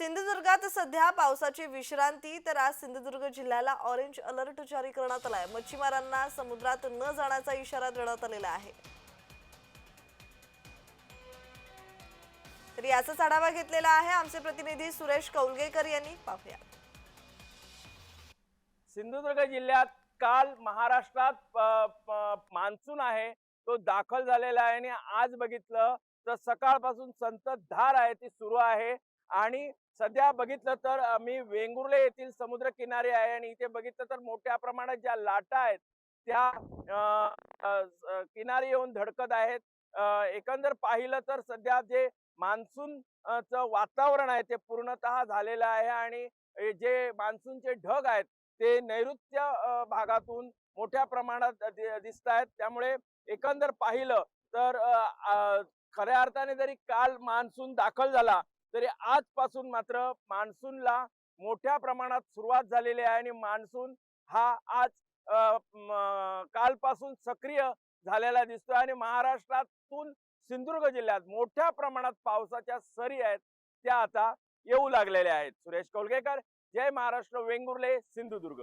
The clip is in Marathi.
सिंधुदुर्गात सध्या पावसाची विश्रांती तर आज सिंधुदुर्ग जिल्ह्याला ऑरेंज अलर्ट जारी करण्यात आलाय. मच्छीमारांना समुद्रात न जाण्याचा इशारा देण्यात आलेला आहे. तर याचाच आढावा घेतलेला आहे आमचे प्रतिनिधी सुरेश कौलगेकर यांनी. पाहूया. सिंधुदुर्ग जिल्ह्यात काल महाराष्ट्रात मान्सून आहे तो दाखल झालेला आहे. आणि आज बघितलं तर सकाळपासून संततधार आहे ती सुरू आहे. आणि सध्या बघितलं तर मी वेंगुर्ले येथील समुद्र किनारे आहे आणि इथे बघितलं तर मोठ्या प्रमाणात ज्या लाटा आहेत त्या किनारे किनारी येऊन धडकत आहेत. एकंदर पाहिलं तर सध्या जे मान्सून च वातावरण आहे ते पूर्णतः झालेलं आहे आणि जे मान्सूनचे ढग आहेत ते नैऋत्य भागातून मोठ्या प्रमाणात दिसत आहेत. त्यामुळे एकंदर पाहिलं तर खऱ्या अर्थाने जरी काल मान्सून दाखल झाला तरी आजपासून मात्र मान्सूनला मोठ्या प्रमाणात सुरुवात झालेली आहे आणि मान्सून हा आज कालपासून सक्रिय झालेला दिसतोय आणि महाराष्ट्रातून सिंधुदुर्ग जिल्ह्यात मोठ्या प्रमाणात पावसाच्या सरी आहेत त्या आता येऊ लागलेल्या आहेत. सुरेश कोलगेकर जय महाराष्ट्र वेंगुर्ले सिंधुदुर्ग.